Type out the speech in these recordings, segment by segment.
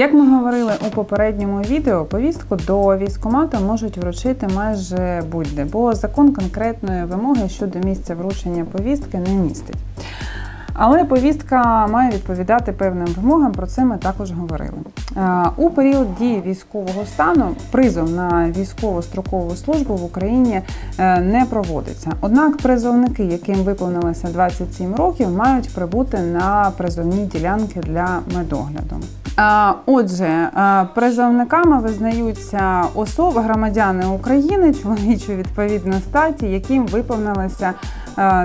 Як ми говорили у попередньому відео, повістку до військкомату можуть вручити майже будь-де, бо закон конкретної вимоги щодо місця вручення повістки не містить. Але повістка має відповідати певним вимогам, про це ми також говорили. Е, У період дії військового стану призов на військову строкову службу в Україні е, не проводиться. Однак призовники, яким виповнилося 27 років, мають прибути на призовні ділянки для медогляду. Отже, призовниками визнаються особи громадяни України чоловічої відповідно статі, яким виповнилося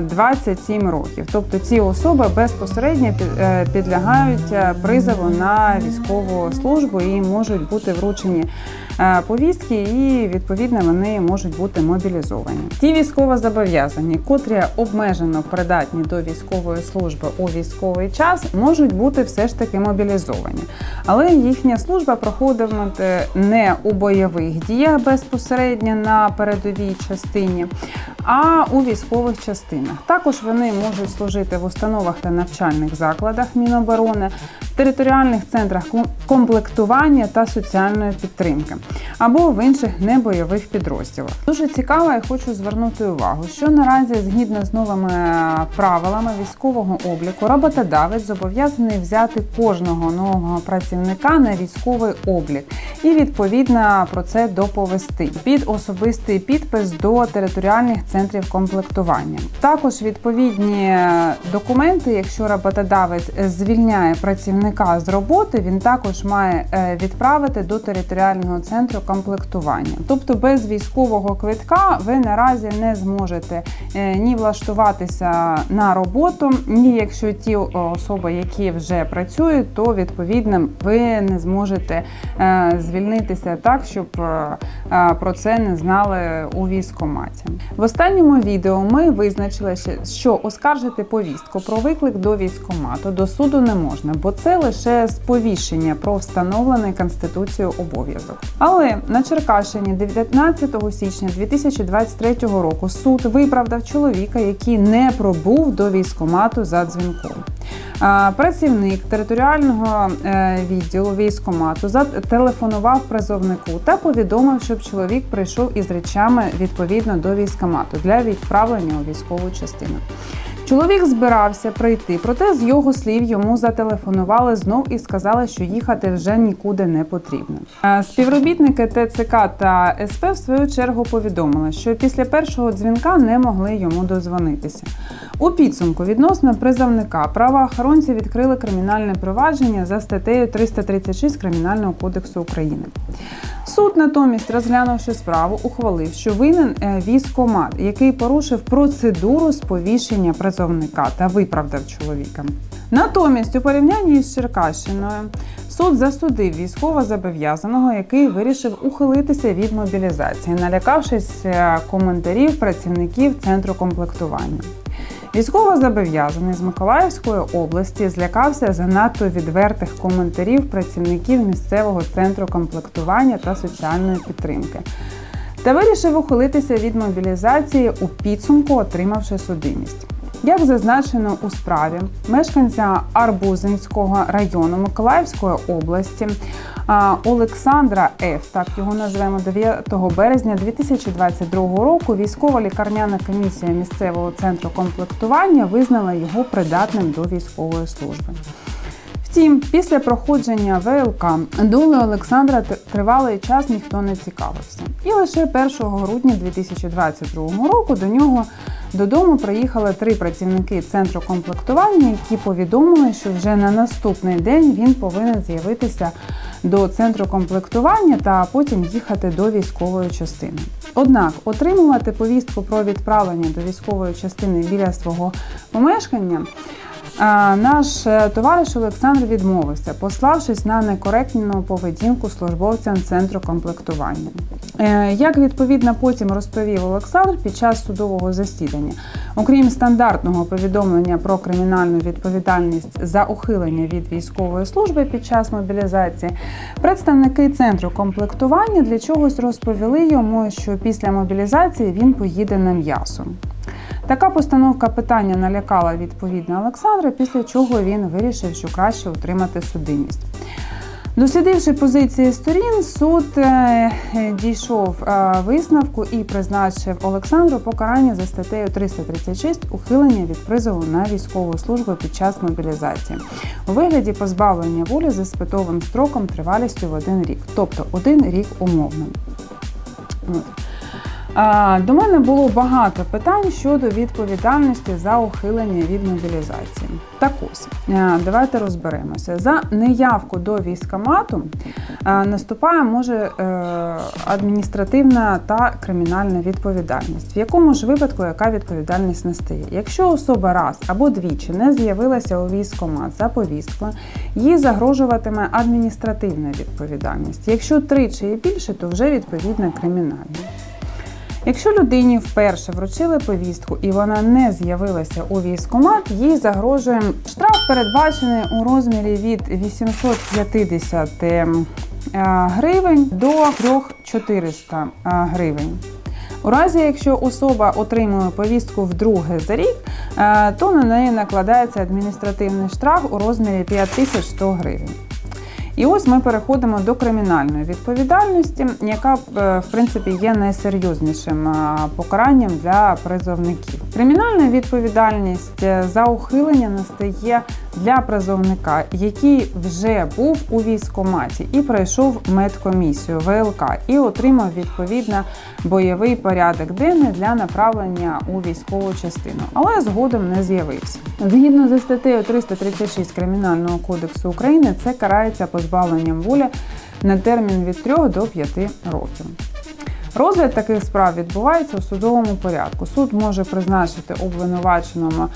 27 років. Тобто ці особи безпосередньо е, підлягають е, призову на військову службу і можуть бути вручені повістки, і відповідно вони можуть бути мобілізовані. Ті військовозобов'язані, котрі обмежено придатні до військової служби у військовий час, можуть бути все ж таки мобілізовані. Але їхня служба проходитиме не у бойових діях безпосередньо на передовій частині, а у військових частинах. Також вони можуть служити в установах та навчальних закладах Міноборони, територіальних центрах комплектування та соціальної підтримки або в інших небойових підрозділах. Дуже цікаво, і хочу звернути увагу, що наразі, згідно з новими е, правилами військового обліку, роботодавець зобов'язаний взяти кожного нового працівника на військовий облік і відповідно про це доповести під особистий підпис до територіальних центрів комплектування. Також відповідні е, документи, якщо роботодавець звільняє працівника з роботи, він також має е, відправити до територіального центру комплектування. Тобто без військового квитка ви наразі не зможете е, ні влаштуватися на роботу, ні якщо ті особи, які вже працюють, то відповідно ви не зможете е, звільнитися так, щоб про це не знали у військкоматі. В останньому відео ми визначили, що оскаржити повістку про виклик до військкомату до суду не можна, бо це лише сповіщення про встановлений Конституцією обов'язок. Але на Черкащині 19 січня 2023 року суд виправдав чоловіка, який не пробув до військкомату за дзвінком. Працівник територіального е, відділу військкомату зателефонував призовнику та повідомив, щоб чоловік прийшов із речами відповідно до військкомату для відправлення у військову частину. Чоловік збирався прийти, проте з його слів йому зателефонували знов і сказали, що їхати вже нікуди не потрібно. Е, Співробітники ТЦК та СП в свою чергу повідомили, що після першого дзвінка не могли йому дозвонитися. У підсумку відносно призовника правоохоронці відкрили кримінальне провадження за статтею 336 Кримінального кодексу України. Суд натомість, розглянувши справу, ухвалив, що винен е, військкомат, який порушив процедуру сповіщення призовника та виправдав чоловіка. Натомість, у порівнянні з Черкащиною, суд засудив військовозобов'язаного, який вирішив ухилитися від мобілізації, налякавшись е, коментарів працівників центру комплектування. Військовозобов'язаний з Миколаївської області злякався занадто відвертих коментарів працівників місцевого центру комплектування та соціальної підтримки. Та вирішив ухилитися від мобілізації у підсумку, отримавши судимість. Як зазначено у справі, мешканця Арбузинського району Миколаївської області Олександра Ф, так його назвемо 9 березня 2022 року. Військова лікарняна комісія місцевого центру комплектування визнала його придатним до військової служби. Втім, після проходження ВЛК долею Олександра тривалий час ніхто не цікавився. І лише 1 грудня 2022 року до нього додому приїхали три працівники центру комплектування, які повідомили, що вже на наступний день він повинен з'явитися до центру комплектування та потім їхати до військової частини. Однак отримувати повістку про відправлення до військової частини біля свого помешкання Наш е, товариш Олександр відмовився, пославшись на некоректну поведінку службовцям центру комплектування. Е, Як відповідно потім розповів Олександр під час судового засідання, окрім стандартного повідомлення про кримінальну відповідальність за ухилення від військової служби під час мобілізації, представники центру комплектування для чогось розповіли йому, що після мобілізації він поїде на м'ясо. Така постановка питання налякала відповідно Олександра, після чого він вирішив, що краще отримати судимість. Дослідивши позиції сторін, суд е, дійшов е, висновку і призначив Олександру покарання за статтею 336 ухилення від призову на військову службу під час мобілізації у вигляді позбавлення волі з іспитовим строком тривалістю в один рік, тобто один рік умовно. До мене було багато питань щодо відповідальності за ухилення від мобілізації. Так ось, е, давайте розберемося. За неявку до військкомату е, наступає може е, адміністративна та кримінальна відповідальність. В якому ж випадку яка відповідальність настає? Якщо особа раз або двічі не з'явилася у військкомат за повісткою, їй загрожуватиме адміністративна відповідальність. Якщо тричі і більше, то вже відповідно кримінальна. Якщо людині вперше вручили повістку і вона не з'явилася у військкомат, їй загрожує штраф, передбачений у розмірі від 850 е, гривень до 3400 гривень. У разі, якщо особа отримує повістку вдруге за рік, е, то на неї накладається адміністративний штраф у розмірі 5100 гривень. І ось ми переходимо до кримінальної відповідальності, яка е, в принципі є найсерйознішим е, покаранням для призовників. Кримінальна відповідальність е, за ухилення настає для призовника, який вже був у військкоматі і пройшов медкомісію ВЛК і отримав відповідно бойовий порядок денний для направлення у військову частину, але згодом не з'явився. Згідно за статтею 336 Кримінального кодексу України, це карається позбавленням волі на термін від 3 до 5 років. Розгляд таких справ відбувається у судовому порядку. Суд може призначити обвинуваченому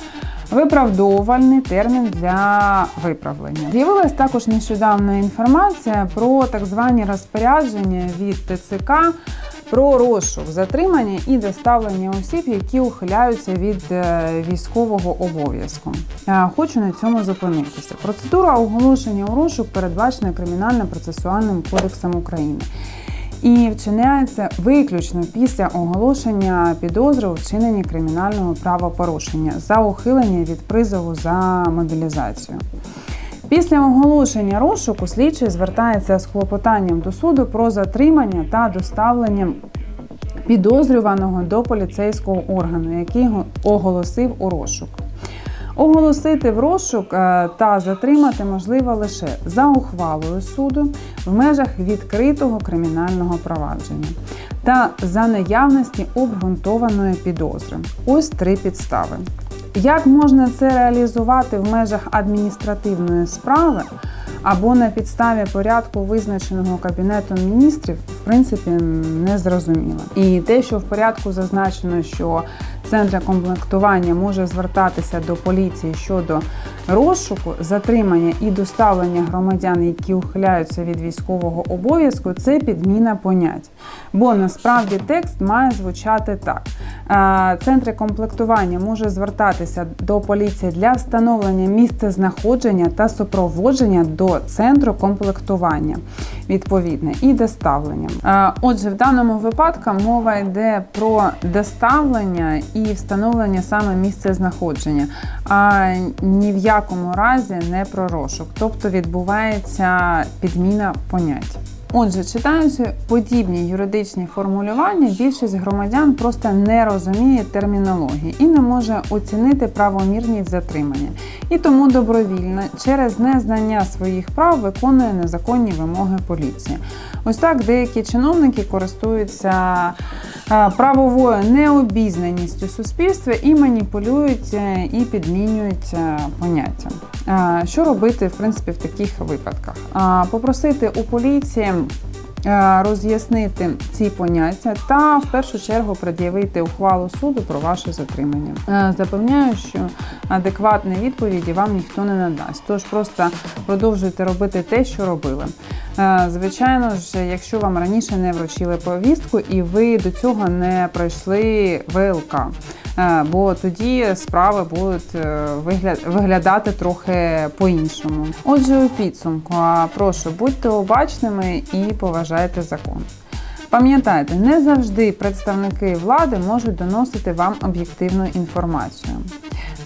виправдовувальний термін для виправлення. З'явилась також нещодавна інформація про так звані розпорядження від ТЦК. Про розшук, затримання і доставлення осіб, які ухиляються від е, військового обов'язку. Е, Хочу на цьому зупинитися. Процедура оголошення у розшук передбачена кримінально-процесуальним кодексом України і вчиняється виключно після оголошення підозри у вчиненні кримінального правопорушення за ухилення від призову за мобілізацію. Після оголошення розшуку слідчий звертається з клопотанням до суду про затримання та доставлення підозрюваного до поліцейського органу, який оголосив у розшук. Оголосити в розшук е, та затримати можливо лише за ухвалою суду в межах відкритого кримінального провадження та за наявності обґрунтованої підозри. Ось три підстави. Як можна це реалізувати в межах адміністративної справи або на підставі порядку, визначеного Кабінетом міністрів, в принципі, не зрозуміло. І те, що в порядку зазначено, що центр комплектування може звертатися до поліції щодо розшуку, затримання і доставлення громадян, які ухиляються від військового обов'язку, це підміна понять. Бо насправді текст має звучати так: центри комплектування може звертатися до поліції для встановлення місця знаходження та супроводження до центру комплектування відповідне і доставлення. Отже, в даному випадку мова йде про доставлення і встановлення саме місця знаходження, а ні в якому разі не про розшук. Тобто відбувається підміна понять. Отже, читаючи подібні юридичні формулювання, більшість громадян просто не розуміє термінології і не може оцінити правомірність затримання. І тому добровільно через незнання своїх прав виконує незаконні вимоги поліції. Ось так деякі чиновники користуються правовою необізнаністю суспільства і маніпулюють е, і підмінюють е, поняття. Що робити в принципі в таких випадках? Попросити у поліції. Роз'яснити ці поняття та в першу чергу пред'явити ухвалу суду про ваше затримання. Запевняю, що адекватної відповіді вам ніхто не надасть. Тож просто продовжуйте робити те, що робили. Звичайно ж, якщо вам раніше не вручили повістку і ви до цього не пройшли ВЛК. Бо тоді справи будуть е, виглядати трохи по-іншому. Отже, у підсумку, прошу будьте обачними і поважайте закон. Пам'ятайте, не завжди представники влади можуть доносити вам об'єктивну інформацію.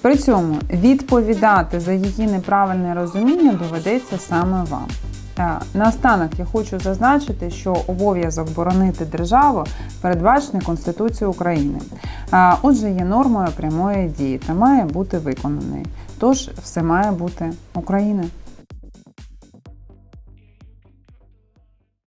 При цьому відповідати за її неправильне розуміння доведеться саме вам. Е, Наостанок я хочу зазначити, що обов'язок боронити державу передбачений Конституцією України. Е, Отже, є нормою прямої дії та має бути виконаний. Тож все має бути Україна.